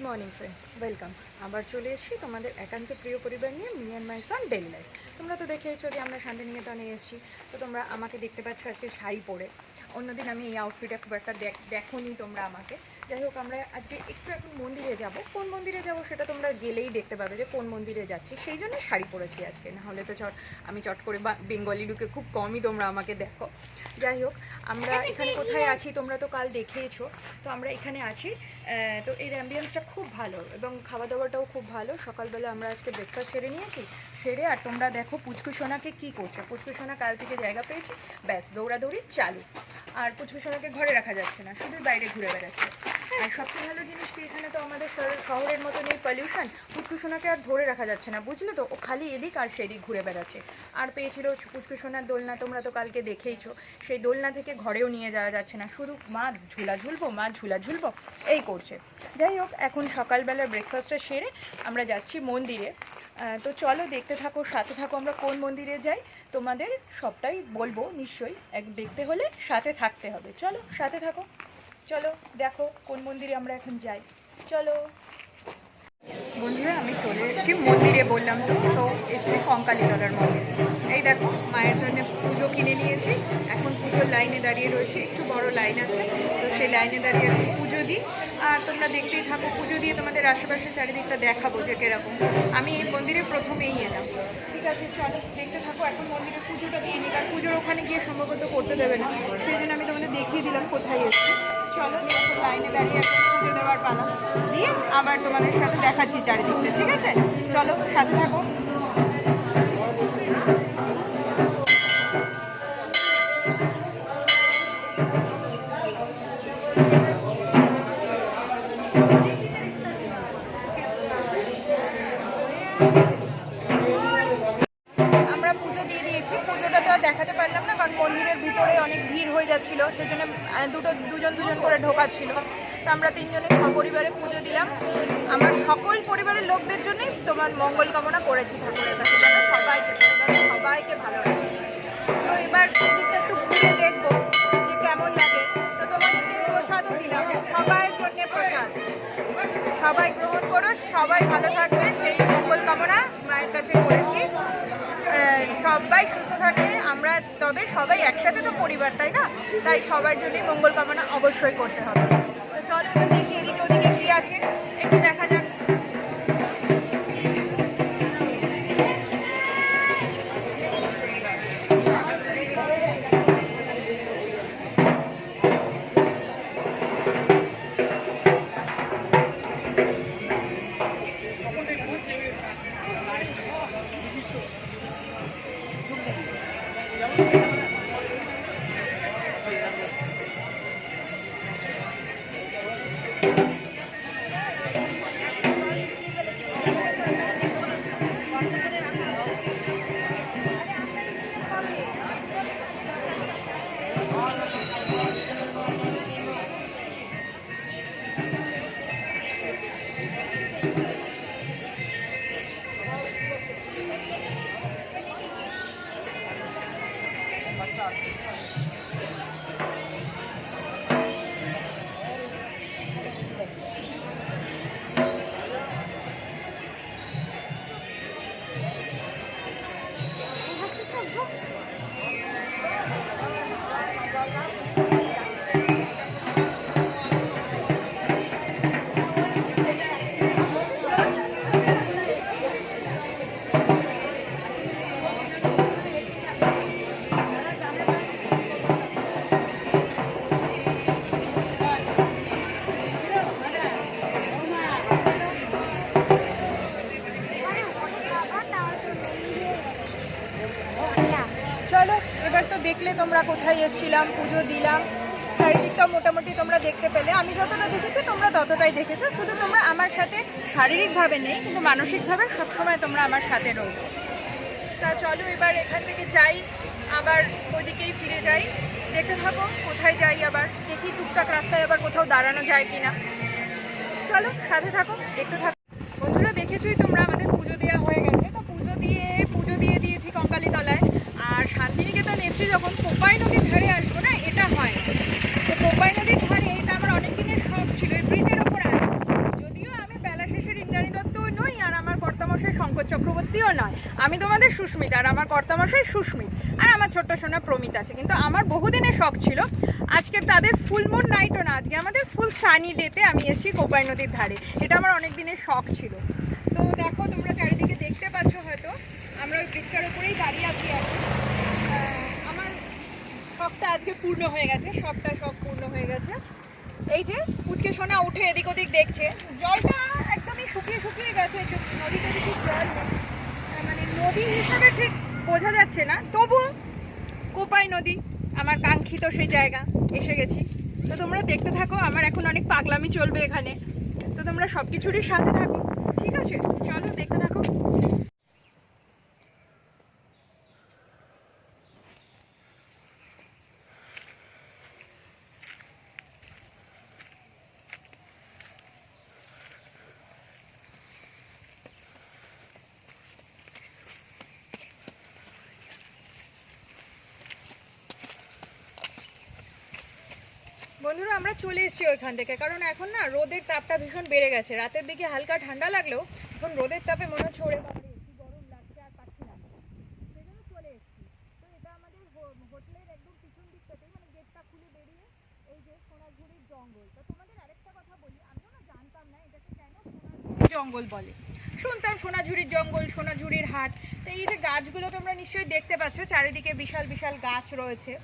Good morning friends welcome আবার চলে এসেছি তোমাদের একান্ত প্রিয় পরিবার নিয়ে me and my son daily life তোমরা তো দেখেইছো যে আমরা শান্তিনিকেতনে এসেছি। তো তোমরা আমাকে দেখতে পাচ্ছ আজকে শাড়ি পরে। অন্যদিন আমি এই আউটফিটে খুব একটা দেখ, দেখোনি তোমরা আমাকে। যাই হোক, আমরা আজকে একটু এখন মন্দিরে যাব। কোন মন্দিরে যাব সেটা তোমরা গেলেই দেখতে পাবে যে কোন মন্দিরে যাচ্ছি। সেই জন্য শাড়ি পরেছি আজকে। না হলে তো চট, আমি চট করে বা, বেঙ্গলি লুকে খুব কমই তোমরা আমাকে দেখো। যাই হোক, আমরা এখানে কোথায় আছি তোমরা তো কাল দেখেইছো। তো আমরা এখানে আছি তো এর অ্যাম্বিয়েন্সটা খুব ভালো এবং খাওয়া দাওয়াটাও খুব ভালো। সকালবেলা আমরা আজকে ব্রেকফাস্ট সেরে নিয়েছি। সেরে আর তোমরা দেখো পুচকু সোনাকে কী করছে। পুচকু সোনা কাল থেকে জায়গা পেয়েছি। ব্যাস, দৌড়াদৌড়ি চালু। আর পুচকু সোনাকে ঘরে রাখা যাচ্ছে না, শুধু বাইরে ঘুরে বেড়াচ্ছে। আর সবচেয়ে ভালো জিনিস কি, এখানে তো আমাদের শহরের মতো নেই পলিউশন পুচকু সোনাকে আর ধরে রাখা যাচ্ছে না, বুঝলে তো? ও খালি এদিক আর সেদিক ঘুরে বেড়াচ্ছে। আর পেয়েছিল পুচকু সোনার দোলনা, তোমরা তো কালকে দেখেইছো। সেই দোলনা থেকে ঘরেও নিয়ে যাওয়া যাচ্ছে না। শুধু মা ঝুলা ঝুলবো মা ঝুলা ঝুলবো এই করছে। যাই হোক, এখন সকালবেলা ব্রেকফাস্টটা সেরে আমরা যাচ্ছি মন্দিরে। তো চলো দেখতে থাকো, সাথে থাকো আমরা কোন মন্দিরে যাই। তোমাদের সবটাই বলব নিশ্চয়ই। এক, দেখতে হলে সাথে থাকতে হবে। চলো, সাথে থাকো। চলো, দেখো কোন মন্দিরে আমরা এখন যাই। চলো। বন্ধুরা, আমি চলে এসেছি মন্দিরে, বললাম তো তো এসছি কঙ্কালীতলার মন্দির। এই দেখো, মায়ের জন্য পুজো কিনে নিয়েছি। এখন পুজোর লাইনে দাঁড়িয়ে রয়েছে, একটু বড় লাইন আছে, তো সেই লাইনে দাঁড়িয়ে এখন পুজো দিই। আর তোমরা দেখতেই থাকো, পুজো দিয়ে তোমাদের আশেপাশে চারিদিকটা দেখাবো যে কীরকম। আমি এই মন্দিরে প্রথমেই এলাম। ঠিক আছে, চলো, দেখতে থাকো, এখন মন্দিরে পুজোটা দিয়ে নিই। কারণ পুজোর ওখানে গিয়ে সম্ভবত করতে দেবে না। সেই জন্য আমি তোমাদের দেখিয়ে দিলাম কোথায় এসেছি। চলো লাইনে দাঁড়িয়ে পুজো দেওয়ার পালা। দিয়ে আবার তোমাদের সাথে দেখাচ্ছি চারিদিকটা, ঠিক আছে? চলো, সাথে থাকো। মন্দিরের ভিতরে অনেক ভিড় হয়ে যাচ্ছিল সেই জন্য দুটো, দুজন দুজন করে ঢোকাচ্ছিল তো আমরা তিনজনে সপরিবারে পুজো দিলাম। আমার সকল পরিবারের লোকদের জন্যই তোমার মঙ্গল কামনা করেছি ঠাকুরের কাছে। যেন সবাইকে সবাইকে ভালো লাগে তো এবার সবাই গ্রহণ করো, সবাই ভালো থাকবে, সেই মঙ্গল কামনা মায়ের কাছে করেছি। সবাই সুস্থ থাকে, আমরা তবে সবাই একসাথে তো পরিবার, তাই না? তাই সবার জন্যই মঙ্গল কামনা অবশ্যই করতে হবে। চলো দেখি এদিকে ওদিকে কি আছে, একটু দেখা যাক। চলো দেখলে তোমরা কোথায় এসেছিলাম, পুজো দিলাম, চারিদিকটা মোটামুটি তোমরা দেখতে পেলে। আমি যতটা দেখেছি, তোমরা ততটাই দেখেছ। শুধু তোমরা আমার সাথে শারীরিকভাবে নেই, কিন্তু মানসিকভাবে সবসময় তোমরা আমার সাথে রয়েছে। তা চলো এবার এখান থেকে যাই, আবার ওদিকেই ফিরে যাই। দেখতে থাকো কোথায় যাই আবার, দেখি টুকটাক রাস্তায় আবার কোথাও দাঁড়ানো যায় কিনা। চলো সাথে থাকো দেখতে থাকো। বন্ধুরা, দেখেছোই তোমরা আমাদের পুজো দেওয়া হয়ে গেছে তো পুজো দিয়ে পুজো দিয়ে দিয়েছি কঙ্কালীতলায় আর শান্তিনিকেতন এসে যখন কোপাই নদীর ধারে আসব না এটা হয় না তো কোপাই নদীর ধারে এটা আমার অনেক দিনের শখ ছিল এই ব্রিজের ওপর আসব যদিও আমি চক্রবর্তীও নয় আমি তোমাদের সুস্মিত আর আমার কর্তামশাই সুস্মিত। আর আমার ছোট্ট সোনা প্রমিত আছে, কিন্তু আমার বহুদিনের শখ ছিল। আজকে তাদের ফুল মুন নাইটও না, আজকে আমাদের ফুল সানি ডেতে আমি এসেছি কোপাই নদীর ধারে। এটা আমার অনেক দিনের শখ ছিল। তো দেখো, তোমরা চারিদিকে দেখতে পাচ্ছ হয়তো, আমরা ওই ব্রিজটার উপরেই দাঁড়িয়ে আছি আমার শখটা আজকে পূর্ণ হয়ে গেছে সবটা শখ পূর্ণ হয়ে গেছে। এই যে, পুচকে সোনা উঠে এদিক ওদিক দেখছে। জলটা একদমই শুকিয়ে শুকিয়ে গেছে, নদীতে কিছু জল মানে নদী হিসাবে ঠিক বোঝা যাচ্ছে না। তবুও কোপাই নদী, আমার কাঙ্ক্ষিত সেই জায়গা, এসে গেছি। তো তোমরা দেখতে থাকো, আমার এখন অনেক পাগলামি চলবে এখানে। তো তোমরা সব কিছুরই সাথে থাকো। ঠিক আছে? চলো দেখতে থাকো। বন্ধুরা, আমরা চলে এসেছি ওইখান থেকে। কারণ এখন না, রোদের তাপটা ভীষণ বেড়ে গেছে। রাতের দিকে হালকা ঠান্ডা লাগলেও এখন রোদের তাপে মনে হচ্ছে ওরে বাবারে, কি গরম লাগছে আর পাচ্ছি না। সেই জন্য চলে এসেছি। তো এটা আমাদের হোটেলের একদম পিছন দিকটাতে মানে গেটটা খুলে বেরিয়ে এই যে সোনাঝুরির জঙ্গল। তো তোমাদের আরেকটা কথা বলি, আমিও না জানতাম না এটাকে কেন জঙ্গল বলে। শুনতাম সোনাঝুরির জঙ্গল, সোনাঝুরির হাট। তো এই যে গাছগুলো তোমরা নিশ্চয়ই দেখতে পাচ্ছ, চারিদিকে বিশাল বিশাল গাছ রয়েছে।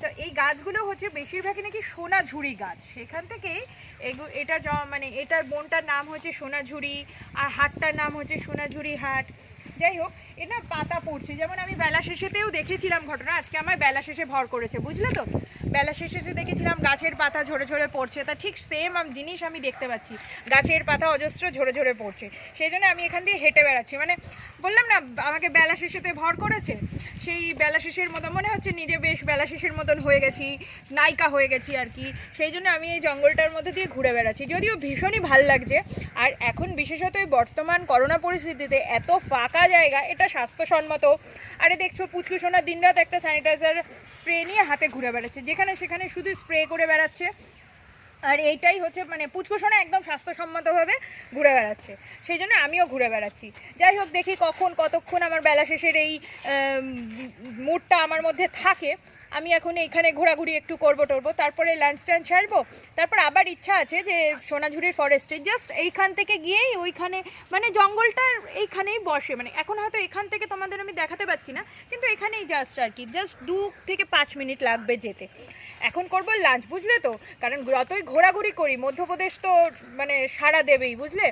তো এই গাছগুলো হচ্ছে বেশিরভাগই নাকি সোনাঝুরি গাছ। সেখান থেকে এটা মানে এটার বনটার নাম হচ্ছে সোনাঝুরি আর হাটটার নাম হচ্ছে সোনাঝুরি হাট। যাই হোক এ না পাতা পড়ছে। যেমন আমি বেলা শেষেতেও দেখেছিলাম ঘটনা, আজকে আমার বেলা শেষে ভর করেছে, বুঝলে তো? বেলা শেষে দেখেছিলাম গাছের পাতা ঝরে ঝরে পড়ছে, তা ঠিক সেম জিনিস আমি দেখতে পাচ্ছি। গাছের পাতা অজস্র ঝরে ঝরে পড়ছে। সেই জন্য আমি এখান দিয়ে হেঁটে বেড়াচ্ছি। মানে বললাম না, আমাকে বেলা শেষেতে ভর করেছে? সেই বেলা শেষের মতো, মনে হচ্ছে নিজে বেশ বেলা শেষের মতন হয়ে গেছি, নায়িকা হয়ে গেছি আর কি। সেই জন্য আমি এই জঙ্গলটার মধ্যে দিয়ে ঘুরে বেড়াচ্ছি। যদিও ভীষণই ভালো লাগছে, আর এখন বিশেষত এই বর্তমান করোনা পরিস্থিতিতে এত ফাঁকা জায়গা, এটা স্বাস্থ্যসম্মত। আরে দেখছ, পুচকু সোনা দিনরাত একটা স্যানিটাইজার স্প্রে নিয়ে হাতে ঘুরে বেড়াচ্ছে। যেখানে সেখানে শুধু স্প্রে করে বেড়াচ্ছে। আর এইটাই হচ্ছে মানে পুচকুসোনা একদম স্বাস্থ্যসম্মতভাবে ঘুরে বেড়াচ্ছে। সেই জন্য আমিও ঘুরে বেড়াচ্ছি। যাই হোক, দেখি কখন, কতক্ষণ আমার বেলা শেষের এই মুডটা আমার মধ্যে থাকে। আমি এখন এইখানে ঘোরাঘুরি একটু করব টরবো, তারপরে লাঞ্চ টাঞ্চ সারবো তারপর আবার ইচ্ছা আছে যে সোনাঝুরির ফরেস্টে জাস্ট এইখান থেকে গিয়েই ওইখানে মানে জঙ্গলটার এইখানেই বসে মানে এখন হয়তো এখান থেকে তোমাদের আমি দেখাতে পাচ্ছি না, কিন্তু এখানেই জাস্ট আর কি জাস্ট দু থেকে পাঁচ মিনিট লাগবে যেতে। এখন করব লাঞ্চ বুঝলে তো? কারণ যতই ঘোরাঘুরি করি, মধ্যপ্রদেশ তো মানে সারা দেবেই, বুঝলে?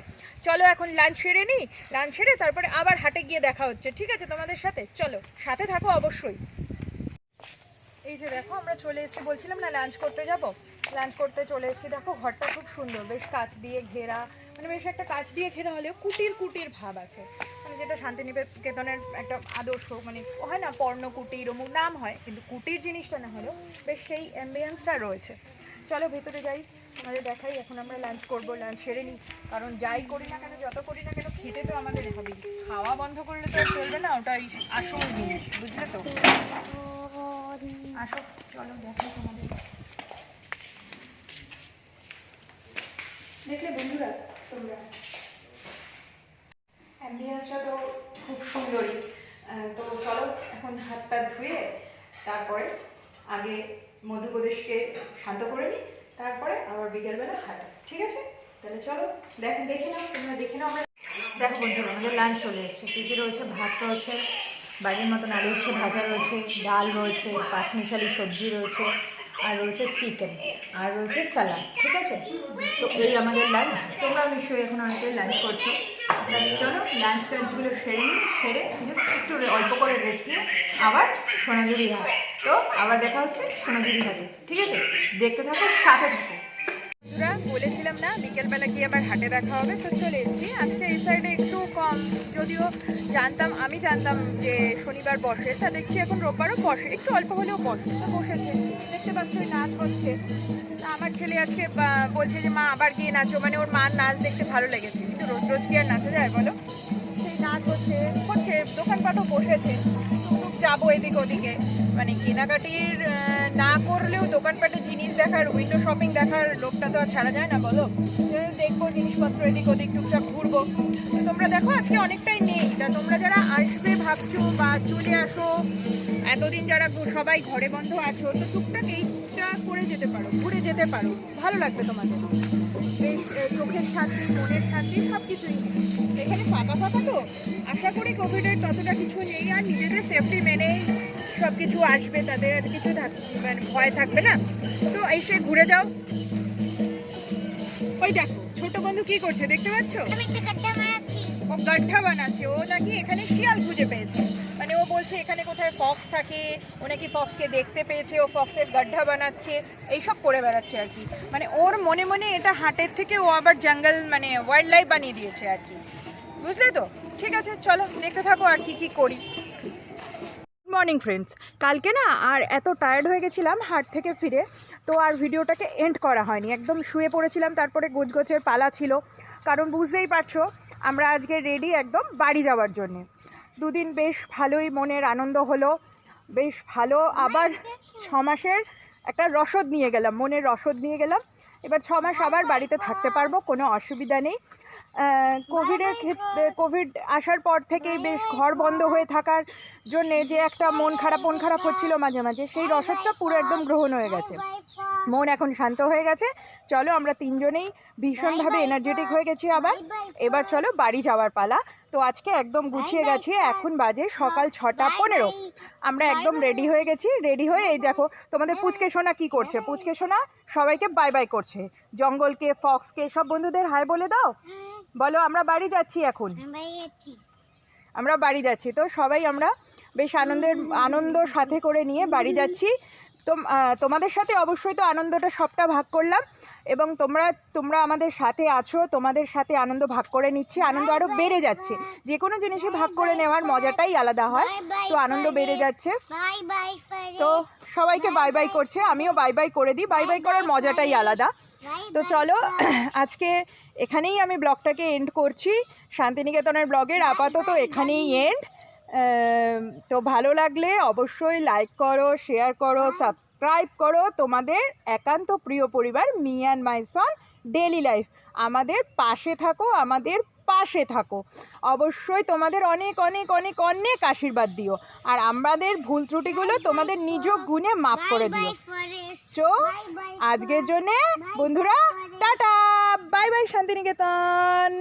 চলো এখন লাঞ্চ সেরে নিই লাঞ্চ সেরে তারপরে আবার হাটে গিয়ে দেখা হচ্ছে, ঠিক আছে তোমাদের সাথে? চলো, সাথে থাকো অবশ্যই। এই যে দেখো, আমরা চলে এসেছি, বলছিলাম না লাঞ্চ করতে যাব? লাঞ্চ করতে চলে এসেছি, দেখো ঘরটা খুব সুন্দর, বেশ কাচ দিয়ে ঘেরা মানে বেশ একটা কাচ দিয়ে ঘেরা হলেও কুটির কুটির ভাব আছে। মানে যেটা শান্তিনিকেতনের একটা আদর্শ মানে হয় না, পর্ণ কুটির অমুক নাম হয়, কিন্তু কুটির জিনিসটা না হলেও বেশ সেই অ্যাম্বিয়েন্সটা রয়েছে। চলো ভেতরে যাই আমাদের দেখাই, এখন আমরা লাঞ্চ করব লাঞ্চ সেরে নিই। কারণ যাই করি না কেন, যত করি না কেন, খেতে তো আমাদের হবেই। খাওয়া বন্ধ করলে তো চলবে না, ওটাই আসল জিনিস, বুঝলে তো? আসো, চলো, দেখো তোমাদের। দেখলে বন্ধুরা তোমরা? অ্যাম্বিয়েন্সটা তো খুব সুন্দরই। তো চলো, এখন হাত পা ধুয়ে তারপরে আগে মধ্যপ্রদেশকে শান্ত করে নিই, তারপরে আবার বিকেলবেলা হাঁটা। ঠিক আছে? তাহলে চলো, দেখে দেখে নাও, তোমরা দেখে নাও। আমরা দেখো বন্ধুরা, আমাদের লাঞ্চ চলে এসেছে। কী রয়েছে? ভাত রয়েছে বাড়ির মতন আলু উচ্ছে ভাজা রয়েছে, ডাল রয়েছে, পাঁচমিশালি সবজি রয়েছে, আর রয়েছে চিকেন আর রয়েছে স্যালাড ঠিক আছে? তো এই আমাদের লাঞ্চ তোমরা নিশ্চয়ই এখন অনেকেই লাঞ্চ করছ। চলো লাঞ্চ টাঞ্চগুলো সেরে নিই, সেরে জাস্ট একটু অল্প করে রেস্ট নিয়ে আবার সোনাঝুরি ঘাট তো আবার দেখা হচ্ছে সোনাঝুরি ঘাটে ঠিক আছে? দেখতে থাকো, সাথে থাকো। বন্ধুরা বলেছিলাম না, বিকেলবেলা গিয়ে আবার হাটে দেখা হবে, তো চলে এসেছি। আজকে এই সাইডে একটু কম, যদিও জানতাম, আমি জানতাম যে শনিবার বসে, তা দেখছি এখন রোববারও বসে, একটু অল্প হলেও বসে, তো বসেছে। দেখতে পাচ্ছি নাচ হচ্ছে। তা আমার ছেলে আজকে বলছে যে মা আবার গিয়ে নাচো মানে ওর মার নাচ দেখতে ভালো লেগেছে, কিন্তু রোজ রোজ কি আর নাচা যায় বলো? নাচ হচ্ছে হচ্ছে, দোকানপাটও বসেছে। টুকটুক যাব এদিক ওদিকে। মানে কেনাকাটির না করলেও দোকানপাটে জিনিস দেখার উইন্ডো শপিং দেখার লোকটা তো আর ছাড়া যায় না, বলো? দেখব জিনিসপত্র এদিক ওদিক টুকটাক ঘুরবো। তোমরা দেখো আজকে অনেকটাই নেই। তা তোমরা যারা আসবে ভাবছ বা চলে আসো, এতদিন যারা সবাই ঘরে বন্ধ আছো, তো টুকটাক এইটা করে যেতে পারো, ঘুরে যেতে পারো। ভালো লাগবে তোমাদের। চোখের শান্তি, মনের শান্তি সব কিছুই এখানে ফাঁকা ফাঁকা তো? আশা করি কোভিডের ততটা কিছু নেই, আর নিজেদের সেফটি মেনেই সব কিছু আসবে, তাদের আর কিছু মানে ভয় থাকবে না। তো এসে ঘুরে যাও। ওই দেখো ছোট বন্ধু কি করছে, দেখতে পাচ্ছ? ও গাঠা বানাচ্ছে। ও নাকি এখানে শিয়াল খুঁজে পেয়েছে। মানে ও বলছে, এখানে কোথায় ফক্স থাকে? ও নাকি ফক্সকে দেখতে পেয়েছে। ও ফক্সের গাড্ঢা বানাচ্ছে। এইসব করে বেড়াচ্ছে আর কি। মানে ওর মনে মনে এটা হাটের থেকে ও আবার জঙ্গল মানে ওয়াইল্ড লাইফ বানিয়ে দিয়েছে আর কি। বুঝলে তো? ঠিক আছে, চলো দেখতে থাকো আর কি কি করি। মর্নিং ফ্রেন্ডস কালকে না আর এত টায়ার্ড হয়ে গেছিলাম হাট থেকে ফিরে, তো আর ভিডিওটাকে এন্ড করা হয়নি। একদম শুয়ে পড়েছিলাম, তারপরে গোছগোছের পালা ছিল। কারণ বুঝতেই পারছ আমরা আজকে রেডি একদম বাড়ি যাওয়ার জন্যে। দুদিন বেশ ভালোই মনের আনন্দ হলো, বেশ ভালো আবার ছ মাসের একটা রসদ নিয়ে গেলাম, মনের রসদ নিয়ে গেলাম। এবার ছ মাস আবার বাড়িতে থাকতে পারব, কোনো অসুবিধা নেই। কোভিডের ক্ষেত্রে কোভিড আসার পর থেকেই বেশ ঘর বন্ধ হয়ে থাকার জন্যে যে একটা মন খারাপ মন খারাপ হচ্ছিল মাঝে মাঝে, সেই রসদটা পুরো একদম গ্রহণ হয়ে গেছে। মন এখন শান্ত হয়ে গেছে। চলো আমরা তিনজনেই ভীষণভাবে এনার্জেটিক হয়ে গেছি আবার। এবার চলো বাড়ি যাওয়ার পালা। তো আজকে একদম গুছিয়ে গেছি এখন বাজে সকাল ছটা পনেরো। আমরা একদম রেডি হয়ে গেছি রেডি হয়ে এই দেখো তোমাদের পুচকে সোনা কি করছে? পুচকে সোনা সবাইকে বাই বাই করছে। জঙ্গলকে ফক্সকে সব বন্ধুদের হাই বলে দাও। বলো আমরা বাড়ি যাচ্ছি এখন। আমরা বাড়ি যাচ্ছি। তো সবাই আমরা বেশ আনন্দের আনন্দ সাথে করে নিয়ে বাড়ি যাচ্ছি। তো তোমাদের সাথে অবশ্যই তো আনন্দটা সবটা ভাগ করলাম এবং তোমরা তোমরা আমাদের সাথে আছো, তোমাদের সাথে আনন্দ ভাগ করে নিচ্ছি, আনন্দ আরও বেড়ে যাচ্ছে। যে কোনো জিনিসই ভাগ করে নেওয়ার মজাটাই আলাদা হয়, তো আনন্দ বেড়ে যাচ্ছে। তো সবাইকে বাই বাই করছে, আমিও বাই বাই করে দিই, বাই বাই করার মজাটাই আলাদা। তো চলো, আজকে এখানেই আমি ব্লগটাকে এন্ড করছি। শান্তিনিকেতনের ব্লগের আপাতত এখানেই এন্ড তো ভালো লাগলে অবশ্যই লাইক করো শেয়ার করো সাবস্ক্রাইব করো তোমাদের একান্ত প্রিয় পরিবার me and my son daily life আমাদের পাশে থাকো আমাদের পাশে থাকো। অবশ্যই তোমাদের অনেক অনেক অনেক অনেক আশীর্বাদ দিও। আর আমাদের ভুল ত্রুটিগুলো তোমাদের নিজ গুণে মাফ করে দিও। চো আজকের জন্যে বন্ধুরা টাটা বাই বাই শান্তিনিকেতন।